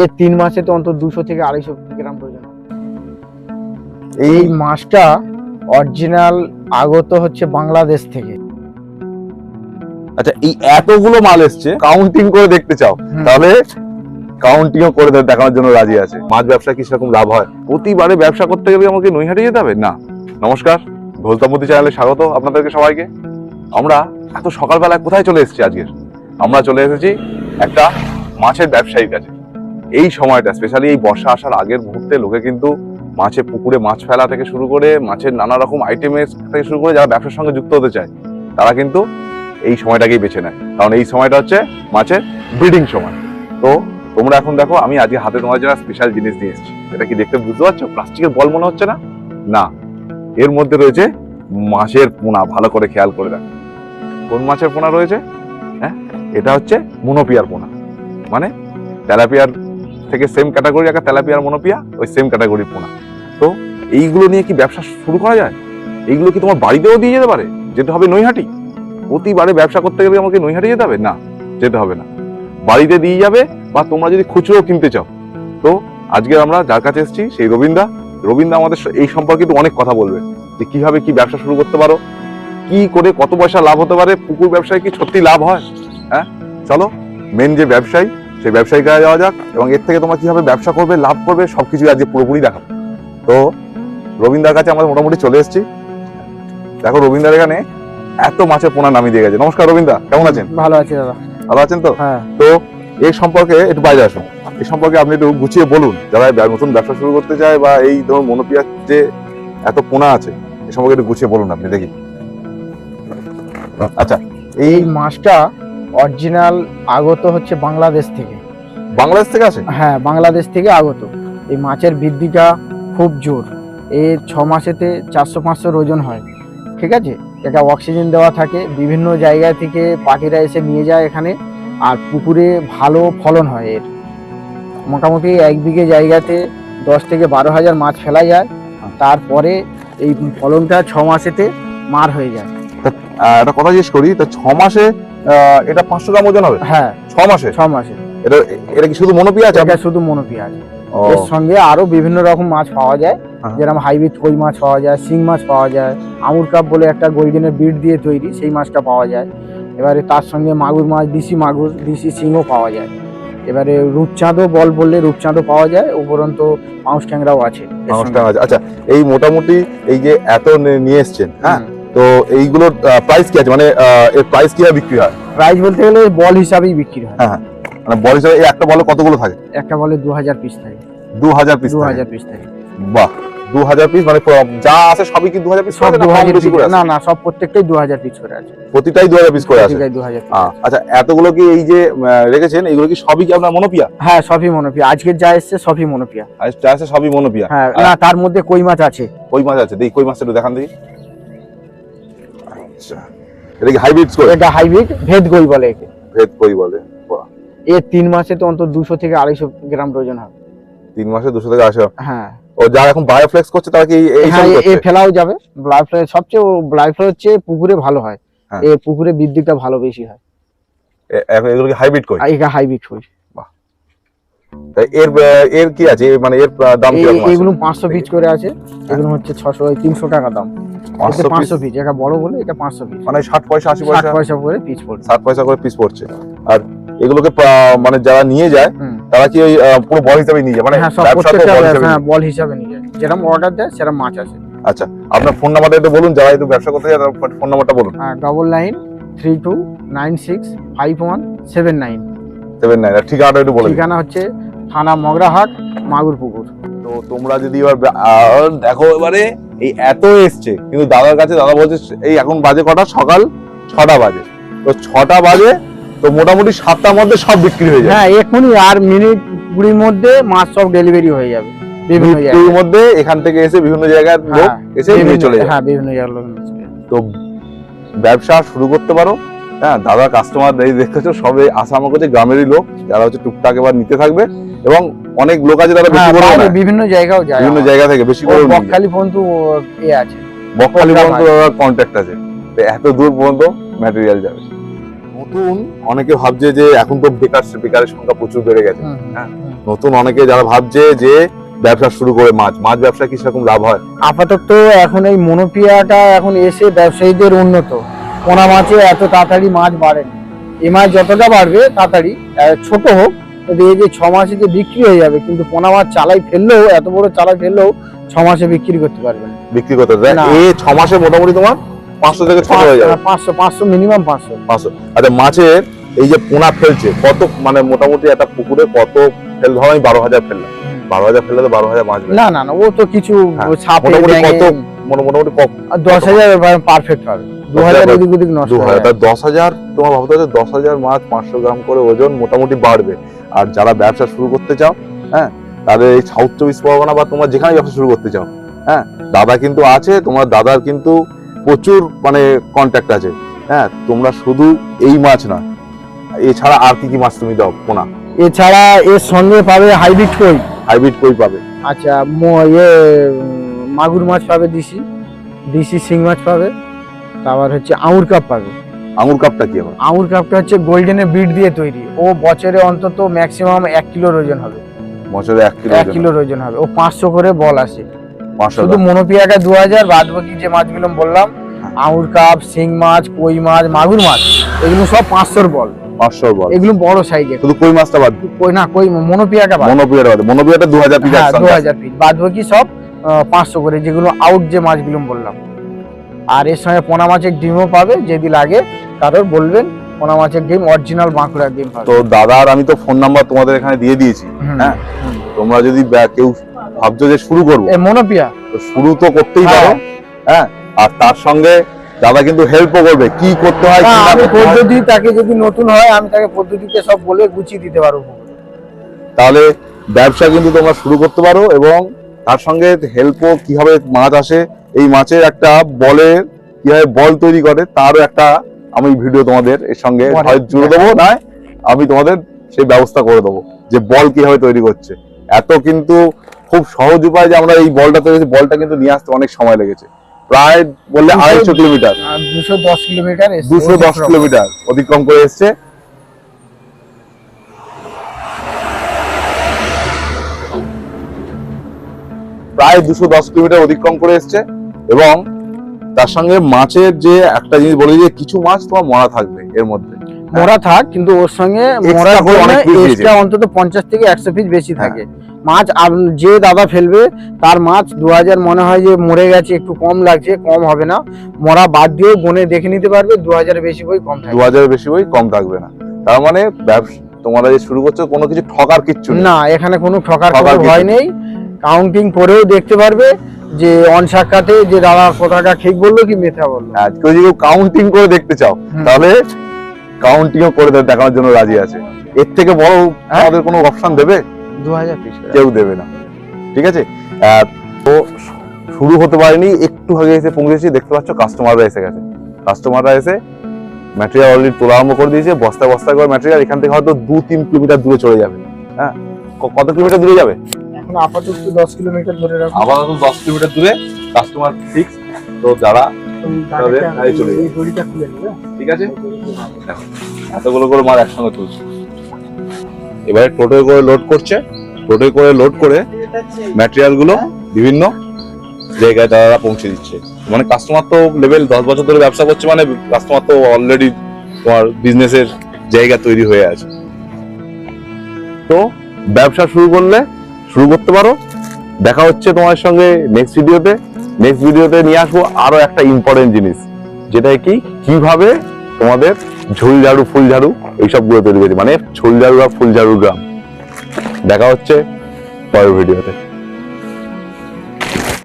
এর তিন মাসে তো অন্তত দুশো থেকে আড়াইশো গ্রাম প্রয়োজন এই মাছটা অরিজিনাল আগত হচ্ছে বাংলাদেশ থেকে। আচ্ছা এই এতগুলো মাল এসছে কাউন্টিং করে দেখতে চাও। তাহলে কাউন্টিংও করে দেখানোর জন্য রাজি আছে। মাছ ব্যবসা কি সেরকম লাভ হয়? প্রতিবারে ব্যবসা করতে গেলে আমাকে নৈহাটি যেতে হবে? না। নমস্কার ঘোলতামতি চ্যানেলে স্বাগত আপনাদেরকে সবাইকে। আমরা এত সকালবেলায় কোথায় চলে এসেছি আজকের আমরা চলে এসেছি একটা মাছের ব্যবসায়ীর কাছে। এই সময়টা স্পেশালি এই বর্ষা আসার আগের মুহূর্তে লোকে কিন্তু মাছে, পুকুরে মাছ ফেলা থেকে শুরু করে মাছের নানা রকম আইটেমের থেকে শুরু করে যারা ব্যবসার সঙ্গে যুক্ত হতে চায়, তারা কিন্তু এই সময়টাকেই বেছে নেয়। কারণ এই সময়টা হচ্ছে মাছের ব্রিডিং সময়। তো তোমরা এখন দেখো, আমি আজকে হাতে তোমার জন্য স্পেশাল জিনিস নিয়ে এসেছি, এটা কি দেখতে বুঝতে পারছ? প্লাস্টিকের বল মনে হচ্ছে না? না। এর মধ্যে রয়েছে মাছের পোনা, ভালো করে খেয়াল করে দেখো। কোন মাছের পোনা রয়েছে? হ্যাঁ এটা হচ্ছে মনোপিয়ার পোনা। মানে তেলাপিয়ার থেকে সেম ক্যাটাগরি একটা তেলাপিয়ার মনোপিয়া, ওই সেম ক্যাটাগরির পোনা। তো এইগুলো নিয়ে কি ব্যবসা শুরু করা যায়? এইগুলো কি তোমার বাড়িতেও দিয়ে যেতে পারে? যেতে হবে নৈহাটি? প্রতিবারে ব্যবসা করতে গেলে আমাকে নৈহাটি যেতে হবে? না, যেতে হবে না। বাড়িতে দিয়ে যাবে বা তোমরা যদি খুচরো কিনতে চাও। তো আজকে আমরা যার কাছে এসেছি, সেই রবীন্দা। রবীন্দা আমাদের এই সম্পর্কে কিন্তু অনেক কথা বলবে। যে কীভাবে কি ব্যবসা শুরু করতে পারো? কি করে কত পয়সা লাভ হতে পারে? পুকুর ব্যবসায় কি সত্যি লাভ হয়? হ্যাঁ? চলো মেন যে ব্যবসায়ী সেই ব্যবসায়ী কাছে যাওয়া যাক এবং এর থেকে তোমরা কীভাবে ব্যবসা করবে লাভ করবে সবকিছু আজকে পুরোপুরি দেখাবো। তো রবীন্দার কাছে আমরা মোটামুটি চলে এসেছি। দেখো রবীন্দার এখানে এত মাছের পোনা নামিয়ে দিয়ে গেছে। নমস্কার রবীন্দা কেমন আছেন? ভালো আছে দাদা। ভালো আছেন তো? হ্যাঁ। তো এই সম্পর্কে একটু বাইরে আসুন। এই সম্পর্কে আপনি একটু গুছিয়ে বলুন যারা নতুন ব্যবসা শুরু করতে চায় বা এই ধরুন মনোপিয়ার যে এত পোনা আছে এই সম্পর্কে একটু গুছিয়ে বলুন আপনি দেখি। আচ্ছা এই মাছটা অরিজিনাল আগত হচ্ছে বাংলাদেশ থেকে। বাংলাদেশ থেকে আসে? হ্যাঁ বাংলাদেশ থেকে আগত। এই মাছের বৃদ্ধিটা খুব জোর। এর ছ মাসেতে চারশো পাঁচশোর ওজন হয়। ঠিক আছে? এটা অক্সিজেন দেওয়া থাকে। বিভিন্ন জায়গা থেকে পাখিরা এসে নিয়ে যায় এখানে। আর পুকুরে ভালো ফলন হয় এর। মোটামুটি এক বিঘে জায়গাতে দশ থেকে বারো হাজার মাছ ফেলা যায়। তারপরে এই ফলনটা ছ মাসেতে মার হয়ে যায়। একটা কথা জিজ্ঞেস করি তা ছ মাসে এটা পাঁচশো গ্রাম ওজন হবে? হ্যাঁ। ছ মাসে? ছ মাসে। এটা এটা কি শুধু মনোপিয়া আছে এটা শুধু মনোপিয়াজ। ও, এর সঙ্গে আরও বিভিন্ন রকম মাছ পাওয়া যায়। হ্যাঁ। যেরকম হাইব্রিড কই মাছ পাওয়া যায় শিং মাছ পাওয়া যায় আমুর কাপ বলে একটা গোল্ডেনের বিট দিয়ে তৈরি সেই মাছটা পাওয়া যায়। এবারে তার সঙ্গে মাগুর মাছ দিশি মাগুর দিশি শিংও পাওয়া যায়। এবারে রূপচাঁদও বল বললে রূপচাঁদও পাওয়া যায় উপরন্ত পাউস ট্যাংরাও আছে। আছে। আচ্ছা এই মোটামুটি এই যে এত নিয়ে এসছেন হ্যাঁ। তো এইগুলোর প্রাইস কি আছে? মানে এর প্রাইস কীভাবে বিক্রি হয়? প্রাইস বলতে গেলে বল হিসাবেই বিক্রি হয়। হ্যাঁ মানে বল হিসাবে একটা বলে কতগুলো থাকে? একটা বলে দু হাজার পিস থাকে। দু হাজার পিস দু হাজার পিস থাকে। বাহ দু হাজার পিস মানে যা আছে সবই কি দু হাজার পিস সব দু হাজার বেশি করে আছে? না না সব প্রত্যেকটাই দু হাজার পিস করে আছে। প্রতিটাই দু হাজার পিস করে আছে? দু হাজার আহ, আচ্ছা এতগুলো কি এই যে রেখেছেন এইগুলো কি সবই কি আপনার মনোপিয়া হ্যাঁ সবই মনোপিয়া আজকের যা এসছে সবই মনোপিয়া আর যা আছে সবই মনোপিয়া হ্যাঁ না তার মধ্যে কই মাছ আছে? কই মাছ আছে? দেখি কই মাছটা দেখান দেখি। আচ্ছা। এটা কি হাইব্রিড কই এটা হাইব্রিড ভেদ কই বলে একে। ভেদ কই বলে এর তিন মাসে তো অন্তত দুশো থেকে আড়াইশো গ্রাম প্রয়োজন হবে। তিন মাসে দুশো থেকে আসে হ্যাঁ। ও যারা এখন বায়োফ্লেক্স করছে তারা কি এই- হ্যাঁ এ- এ ফেলাও যাবে। ফ্লাই সবচেয়ে ফ্লাই হচ্ছে পুকুরে ভালো হয়। হ্যাঁ। এ পুকুরে বৃদ্ধিটা ভালো বেশি হয়। এখন এগুলো কি হাইব্রিড কই এটা হাইব্রিড কই এর এর কি আছে? মানে এর দাম কি এগুলো পাঁচশো পিস করে আছে। এগুলো হচ্ছে ছশো তিনশো টাকা দাম। পাঁচশো এটা piece? পাঁচশো পিস এটা বড় বলে এটা পাঁচশো পিস মানে ষাট পয়সা আশি ষাট পয়সা? পয়সা করে পিস পয়সা করে পিস পড়ছে। আর এগুলোকে মানে যারা নিয়ে যায় তারা কি ওই পুরো বল হিসাবে নিয়ে যায়? মানে হ্যাঁ বল হিসাবে হ্যাঁ নিয়ে যায়। যেরকম অর্ডার দেয় সেরকম মাছ আছে। আচ্ছা আপনার ফোন নাম্বারটা একটু বলুন যারা একটু ব্যবসা করতে তার ফোন নাম্বারটা বলুন। Double nine three two nine six five one seven nine seven nine ঠিকানাটা একটু বলে দিন। ঠিকানা হচ্ছে থানা মগরাহাট মাগুর পুকুর তো তোমরা যদি এবার দেখো এবারে এই এত এসছে কিন্তু দাদার কাছে দাদা বলছে এই এখন বাজে কটা? সকাল ছটা বাজে। তো ছটা বাজে তো মোটামুটি সাতটার মধ্যে সব বিক্রি হয়ে যায় হ্যাঁ এখনই আর মিনিট কুড়ির মধ্যে মাছ সব ডেলিভারি হয়ে যাবে বিভিন্ন মধ্যে এখান থেকে এসে বিভিন্ন জায়গার লোক হ্যাঁ, এসে নিয়ে চলে যায়। হ্যাঁ বিভিন্ন জায়গার লোক। তো ব্যবসা শুরু করতে পারো। হ্যাঁ দাদা কাস্টমার দেখতেছো সবে আসা আমার কাছে গ্রামেরই লোক যারা হচ্ছে টুকটাক এবার নিতে থাকবে। এবং অনেক লোক আছে যারা বেশি হ্যাঁ, করে বাইরে বিভিন্ন জায়গাও যায় বিভিন্ন জায়গা থেকে বেশি করে বকখালি পর্যন্ত এ আছে। বকখালি পর্যন্ত কন্ট্যাক্ট আছে। তো এত দূর পর্যন্ত ম্যাটেরিয়াল যাবে। নতুন অনেকে ভাবছে যে এখন তো বেকার বেকারের সংখ্যা প্রচুর বেড়ে গেছে। হ্যাঁ। নতুন অনেকে যারা ভাবছে যে ব্যবসা শুরু করে মাছ মাছ ব্যবসা কি সেরকম লাভ হয়? আপাতত এখন এই মনোপিয়াটা এখন এসে ব্যবসায়ীদের উন্নত। পোনা মাছে এত তাড়াতাড়ি মাছ বাড়েনি এই মাছ যতটা বাড়বে তাড়াতাড়ি আহ, ছোট হোক এই যে ছ মাসে যে বিক্রি হয়ে যাবে কিন্তু পোনা মাছ চালাই ফেললেও এত বড় চালাই ফেললেও ছ মাসে বিক্রি করতে পারবেন বিক্রি করতে না। এই ছ মাসে মোটামুটি তোমার পাঁচশো থেকে ছোট হয়ে যাবে। পাঁচশো পাঁচশো মিনিমাম পাঁচশো। পাঁচশো। আচ্ছা মাছের এই যে পোনা ফেলছে কত মানে মোটামুটি একটা পুকুরে কত ফেল ধরো আমি বারো হাজার ফেললাম। বারো হাজার ফেললে তো বারো হাজার মাছ না না না ও তো কিছু হ্যাঁ, মোটামুটি কত? মোটামুটি দশ হাজার পারফেক্ট হবে। দু হাজার দশ হাজার তোমার ভাবতে হচ্ছে দশ হাজার মাছ পাঁচশো গ্রাম করে ওজন মোটামুটি বাড়বে। আর যারা ব্যবসা শুরু করতে চাও হ্যাঁ তাদের এই সাউথ চব্বিশ পরগনা বা তোমার যেখানে ব্যবসা শুরু করতে চাও হ্যাঁ দাদা কিন্তু আছে তোমার দাদার কিন্তু প্রচুর মানে কন্ট্যাক্ট আছে হ্যাঁ তোমরা শুধু এই মাছ না এছাড়া আর কি কি মাছ তুমি দাও পোনা? এছাড়া এর সঙ্গে পাবে হাইব্রিড কই? হাইব্রিড কই পাবে? আচ্ছা ইয়ে মাগুর মাছ পাবে দিশি দিশি শিং মাছ পাবে তারপর হচ্ছে আঙুর কাপ পাবে। আঙুর কাপটা কি আবার? আঙুর কাপটা হচ্ছে গোল্ডেনের বিট দিয়ে তৈরি। ও বছরে অন্তত ম্যাক্সিমাম এক কিলোর ওজন হবে। বছরে এক কিলো এক কিলোর ওজন হবে। ও পাঁচশো করে বল আসে। শুধু মনোপিয়াটা দু হাজার বাদ বাকি যে মাছগুলো বললাম আঙুর কাপ শিং মাছ কই মাছ মাগুর মাছ এগুলো সব পাঁচশোর বল। পাঁচশো বল। এগুলো বড় সাইজের। শুধু কই মাছটা বাদ কই না কই মনোপিয়াটা বাদ। মনোপিয়াটা বাদ। মনোপিয়াটা দু হাজার পিস হ্যাঁ দু। হাজার পিস বাদ বাকি সব পাঁচশো করে যেগুলো আউট যে মাছগুলো বললাম। আর এর সঙ্গে পোনা মাছের ডিমও পাবে যদি লাগে। কারোর বলবেন পোনা মাছের ডিম অরিজিনাল বাঁকুড়ার ডিম তো দাদার আমি তো ফোন নাম্বার তোমাদের এখানে দিয়ে দিয়েছি। হ্যাঁ? তোমরা যদি কেউ ভাবছ যে শুরু করব। মনোপিয়া। তো শুরু তো করতেই হ্যাঁ। পারো। হ্যাঁ। আর তার সঙ্গে দাদা কিন্তু হেল্পও করবে। কি করতে হয় হ্যাঁ, আমি পদ্ধতি তাকে যদি নতুন হয় আমি তাকে পদ্ধতিতে সব বলে গুছিয়ে দিতে পারব। তাহলে ব্যবসা কিন্তু তোমরা শুরু করতে পারো এবং তার সঙ্গে হেল্পও কীভাবে মাছ আসে এই মাছের একটা বলের কীভাবে বল তৈরি করে তারও একটা আমি ভিডিও তোমাদের এর সঙ্গে জুড়ে দেবো না আমি তোমাদের সেই ব্যবস্থা করে দেবো যে বল কীভাবে তৈরি করছে। এত কিন্তু খুব সহজ উপায় যে আমরা এই বলটা তৈরি করছি, বলটা কিন্তু নিয়ে আসতে অনেক সময় লেগেছে। প্রায় বললে আড়াইশো কিলোমিটার। দুশো দশ কিলোমিটার দুশো দশ কিলোমিটার অতিক্রম করে এসছে। প্রায় দুশো দশ কিলোমিটার অতিক্রম করে এসছে এবং তার সঙ্গে মাছের যে একটা জিনিস বলে যে কিছু মাছ তোমার মরা থাকবে এর মধ্যে। মরা থাক কিন্তু ওর সঙ্গে মরা। এক্সট্রা অন্তত পঞ্চাশ থেকে একশো পিস বেশি হ্যাঁ। থাকে। মাছ যে দাদা ফেলবে তার মাছ দু হাজার মনে হয় যে মরে গেছে একটু কম লাগছে কম হবে না। মরা বাদ দিয়ে গুনে দেখে নিতে পারবে দু হাজার বেশি বই কম দু হাজারের বেশি বই কম থাকবে না। তার মানে ব্যবসা তোমরা যে শুরু করছ কোনো কিছু ঠকার কিচ্ছু না এখানে কোনো ঠকার ঠকার ভয় নেই। নেই। কাউন্টিং করেও দেখতে পারবে। যে যে দাদা কথাটা ঠিক বলল কি মিথ্যা বলল? হ্যাঁ, কেউ যদি কাউন্টিং করে দেখতে চাও তাহলে কাউন্টিংও করে দেখানোর জন্য রাজি আছে। এর থেকে বড় হ্যাঁ? আমাদের কোনো অপশন দেবে? দু হাজার পিস কেউ দেবে না। ঠিক আছে? তো শুরু হতে পারেনি একটু আগে এসে পৌঁছেছি দেখতে পাচ্ছ কাস্টমাররা এসে গেছে। কাস্টমাররা এসে ম্যাটেরিয়াল অলরেডি তোলা আরম্ভ করে দিয়েছে বস্তা বস্তা করে ম্যাটেরিয়াল এখান থেকে হয়তো দু তিন কিলোমিটার দূরে চলে যাবে। হ্যাঁ? কত কিলোমিটার দূরে যাবে? আপাতত দশ কিলোমিটার ধরে রাখো আপাতত দশ কিলোমিটার দূরে কাস্টমার ফিক্স তো যারা নেবে ঠিক আছে? দেখো, এতগুলো করে মাল একসঙ্গে তুলছে। এবারে টোটোয় করে লোড করছে। টোটোয় করে লোড করে ম্যাটেরিয়ালগুলো বিভিন্ন জায়গায় তারা পৌঁছে দিচ্ছে। মানে কাস্টমার তো লেভেল দশ বছর ধরে ব্যবসা করছে মানে কাস্টমার তো অলরেডি তোমার বিজনেসের জায়গা তৈরি হয়ে আছে। তো ব্যবসা শুরু করলে শুরু করতে পারো। দেখা হচ্ছে তোমার সঙ্গে নেক্সট ভিডিওতে নেক্সট ভিডিওতে নিয়ে আসব আরও একটা ইম্পর্টেন্ট জিনিস, যেটা কি? কীভাবে তোমাদের ঝোল ঝাড়ু, ফুল ঝাড়ু, এইসবগুলো তৈরি করি মানে ঝোল ঝাড়ু আর ফুল ঝাড়ু গ্রাম। দেখা হচ্ছে পরের ভিডিওতে